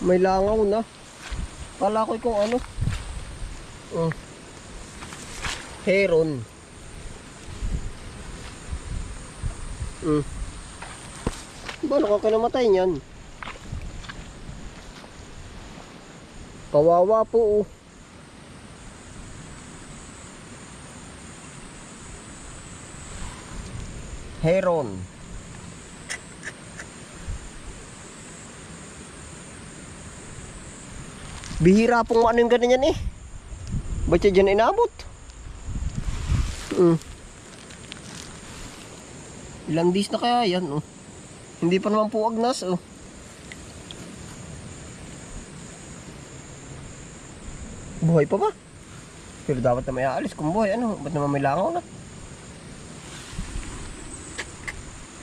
May langaw na. Kala ko kung ano. Oh. Heron. Mm. Ba, ka namatay niyan? Kawawa po oh. Heron. Bihira pong ano yung ganyan eh. Ba't siya dyan inabot? Mm. Ilang days na kaya yan oh. Hindi pa naman po agnas oh. Buhay pa ba? Pero dapat na may aalis kung buhay ano. Ba't naman may langaw na?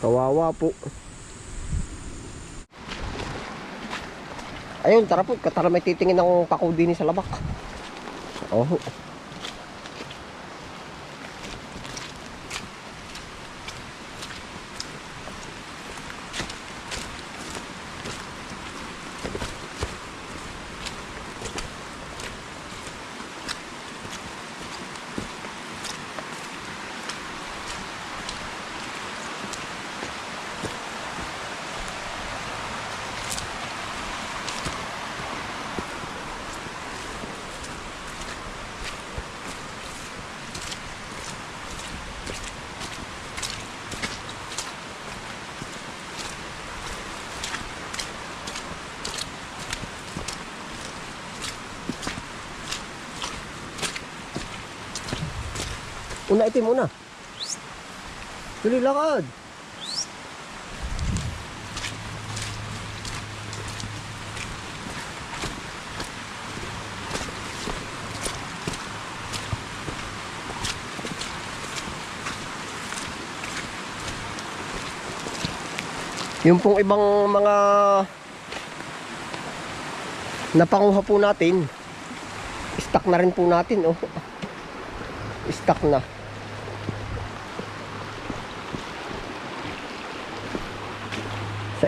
Kawawa po. Ayun, tara po. Katara may titingin ng pako din sa labak. Oh. Una itim muna. Tuloy lakad. Yung pong ibang mga napanguha po natin, stock na rin po natin. Oh. Stock na.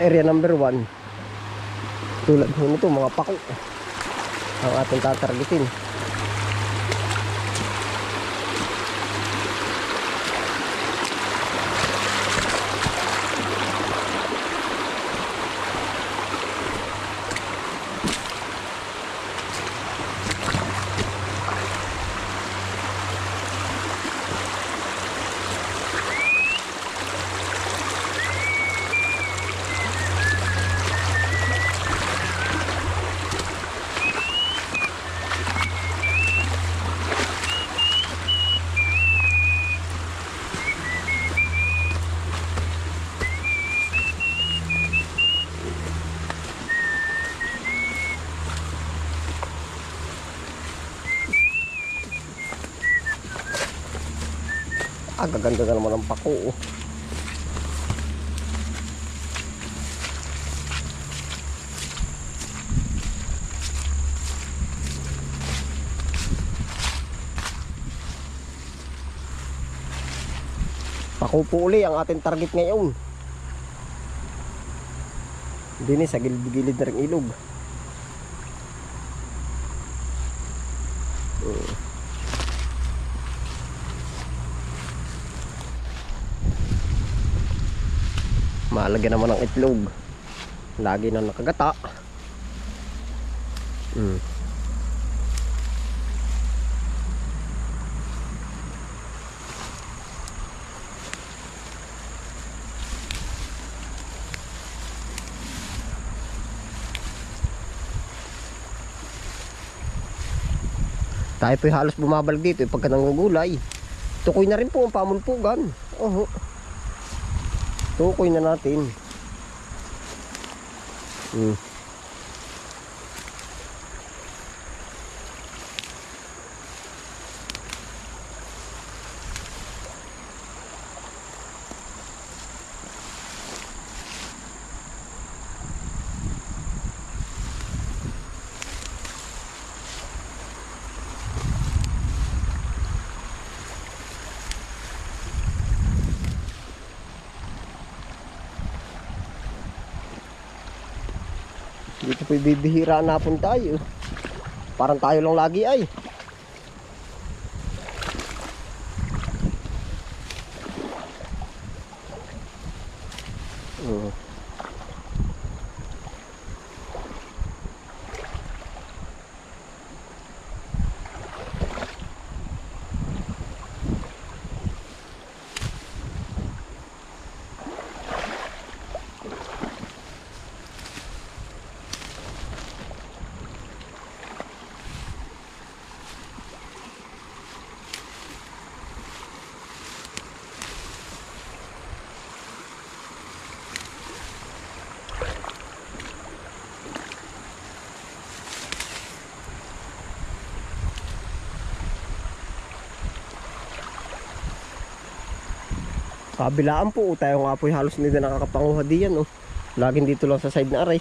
Sa area number 1. Tulad nito, mga pako. Ang ating tatargetin. Ah, na naman ang pako. oh. Pako po uli ang ating target ngayon. Dini sa gilid-gilid na rin ilog. Malagyan naman ng itlog. Lagi na nakagata. Mm. Tayo po'y halos bumabalik dito eh, pagka nangugulay. Tukoy na rin po ang pamulpugan. Oho. Tukoy na natin. Hmm. Bibihira na po tayo. Parang tayo lang lagi ay. Oh. Kabilaan po, tayo nga po halos hindi na nakakapanguha diyan oh. Laging dito lang sa side na aray.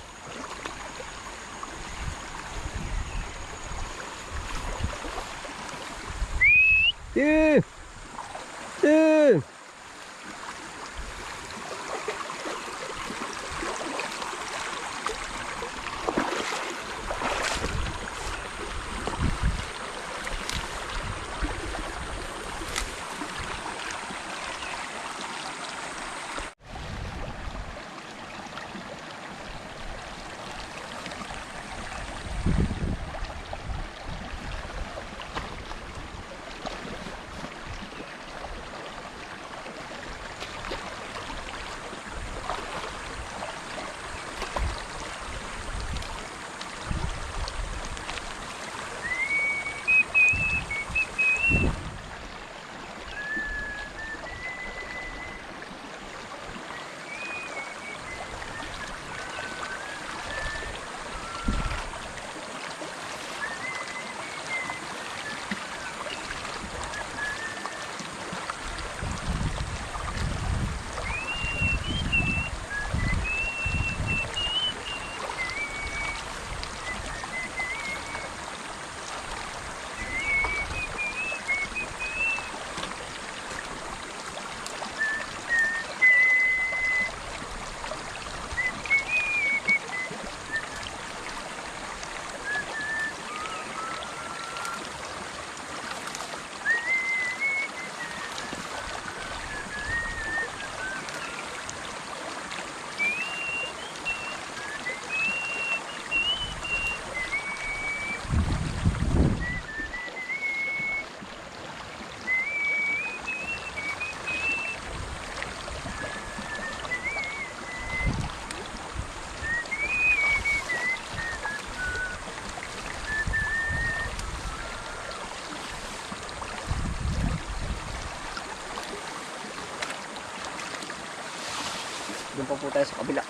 Po tayo sa kabila.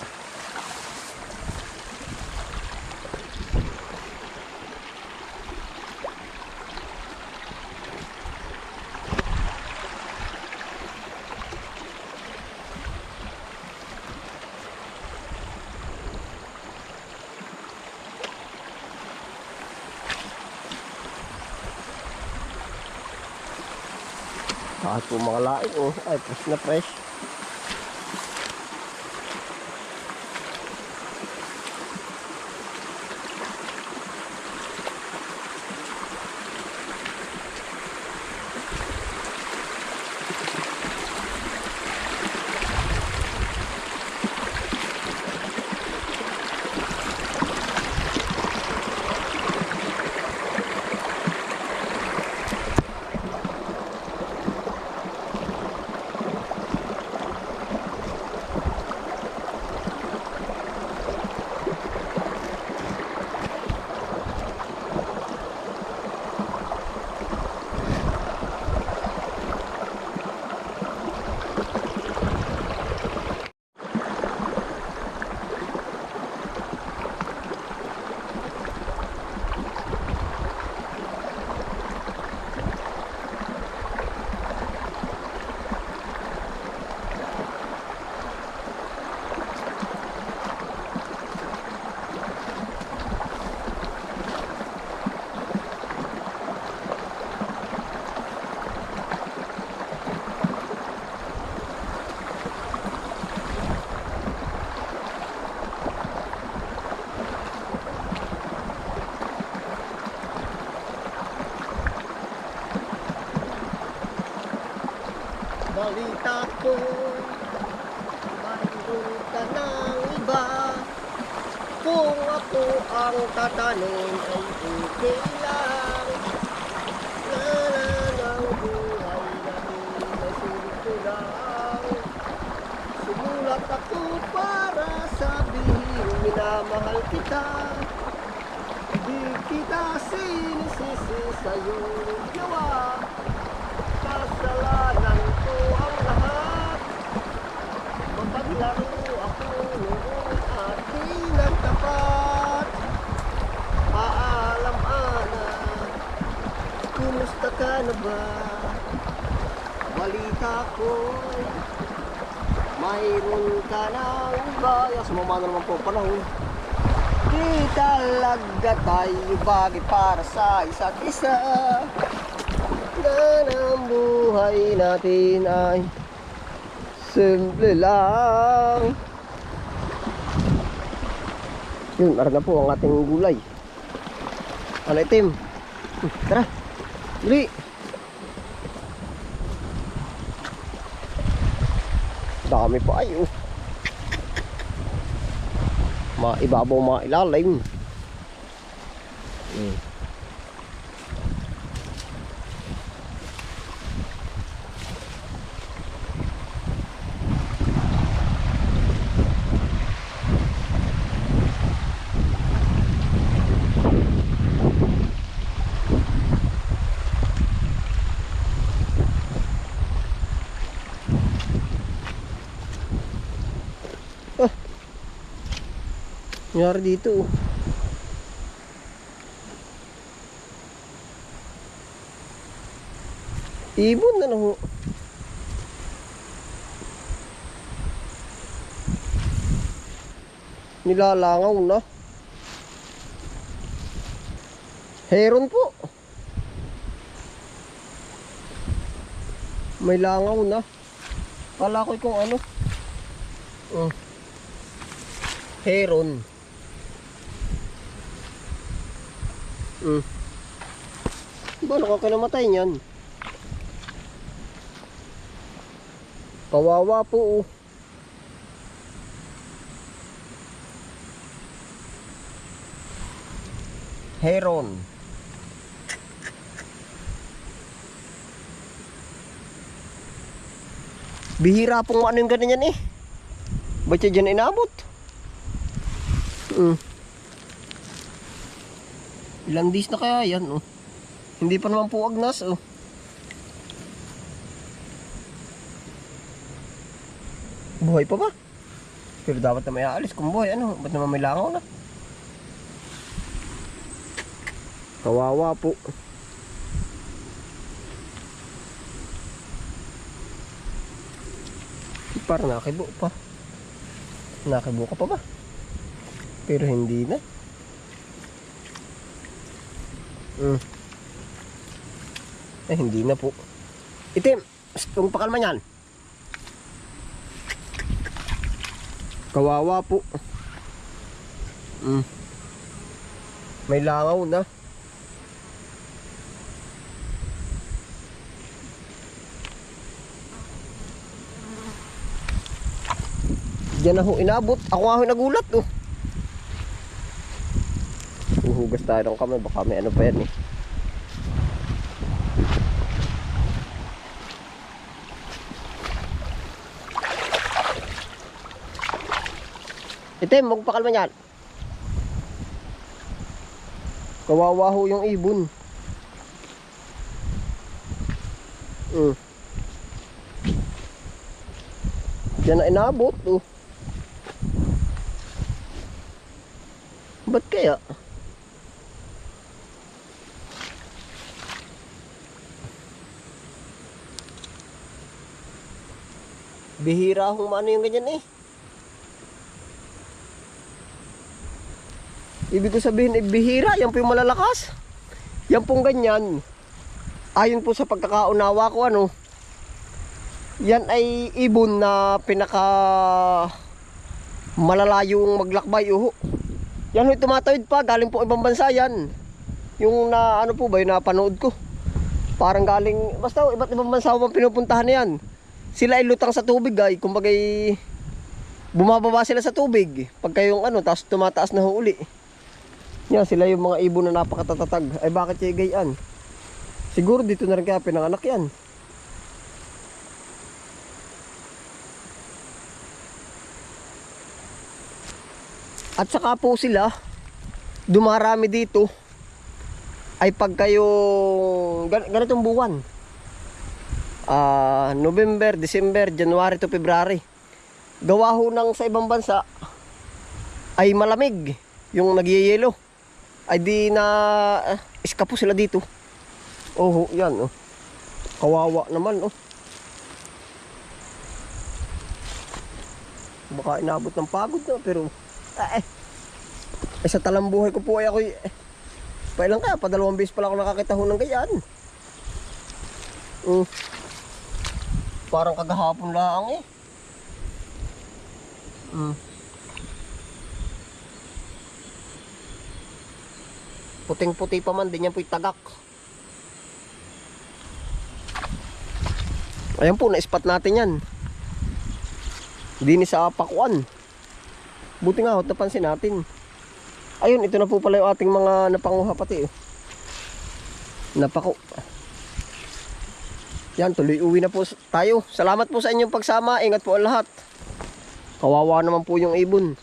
Kahit po mga laing, oh, ay fresh na fresh. Balita ko Mayroon ka ng iba. Kung ako ang tatanim ay okay lang. Lala ng buhay namin ay sinto lang Sumulat ako para sabihin minamahal kita. Di kita sinisisi sa iyong gawa. Kasalanan ko ang lahat Mapaglaro ako noon at di nagtapat. Paalam anak Kumusta ka na ba? Balita ko Mayroon ka ng iba Yan, sumama na naman po panahon. Di talaga tayo bagay para sa isa't isa. Na ang buhay natin ay Simple lang. Yun, ara na po ang ating gulay. Ano itim? Hmm, Tara, dali. Dami pa ay oh. Maibabaw mga ilalim. Hmm. Nangyari dito oh. Ibon na lang. Nilalangaw na. Heron po. May langaw na. Kala ko kung ano. Oh. Heron. Mm. Ba, nakakinamatay niyan. Kawawa po oh. Heron. Bihira pong ano yung ganyan eh. Ba't siya dyan inabot? Mm. Ilang days na kaya yan oh. Hindi pa naman po agnas oh. Buhay pa ba? Pero dapat na may aalis kung buhay. Ano? Ba't naman may langaw na? Kawawa po. Parang nakibo pa. Nakibo ka pa ba? Pero hindi na. Mm. Eh, hindi na po. Itim! Itong pakalman yan. Kawawa po. Mm. May langaw na. Diyan na ho inabot. Ako nga ho nagulat oh. Uhugas tayo ng kamay. Baka may ano pa yan eh. Item, magpakalma yan. Kawawa ho yung ibon. Mm. Diyan na inabot oh. Ba't kaya? Bihira akong ano yung ganyan eh. Ibig ko sabihin, eh, bihira. Yan po yung malalakas. Yan pong ganyan. Ayon po sa pagkakaunawa ko, ano. Yan ay ibon na pinaka malalayong maglakbay. Uho. Yan ho, tumatawid pa. Galing po ibang bansa yan. Yung na, ano po ba, yung napanood ko. Parang galing, basta ho, iba't ibang bansa ang pinupuntahan yan. Sila ay lutang sa tubig ay kumbaga bumababa sila sa tubig. Pagka yung ano tapos tumataas na huli yan sila yung mga ibon na napakatatag. Ay bakit yung gayaan siguro dito na rin kaya pinanganak yan. At saka po sila dumarami dito ay pag kayong gan- ganitong buwan ah November, December, January to February. Gawa ho ng sa ibang bansa ay malamig yung nagyeyelo. Ay di na eh, iskapo sila dito. Oh, yan oh. Kawawa naman oh. Baka inabot ng pagod na pero eh, eh sa talambuhay ko po ay ako eh, Pailan ka, padalawang beses pala ako nakakita ho ng gayaan. Mm. Parang kagahapon lang eh. Mm. Puting-puti pa man, din yan po'y tagak. Ayan po, na-spot natin yan. Hindi ni sa pakuan. Buti nga, hot napansin natin. Ayun, ito na po pala yung ating mga napanguha pati. eh. Napako. Yan, tuloy uwi na po tayo. Salamat po sa inyong pagsama. Ingat po ang lahat. Kawawa naman po yung ibon.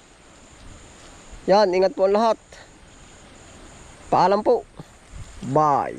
Yan, ingat po ang lahat. Paalam po. Bye.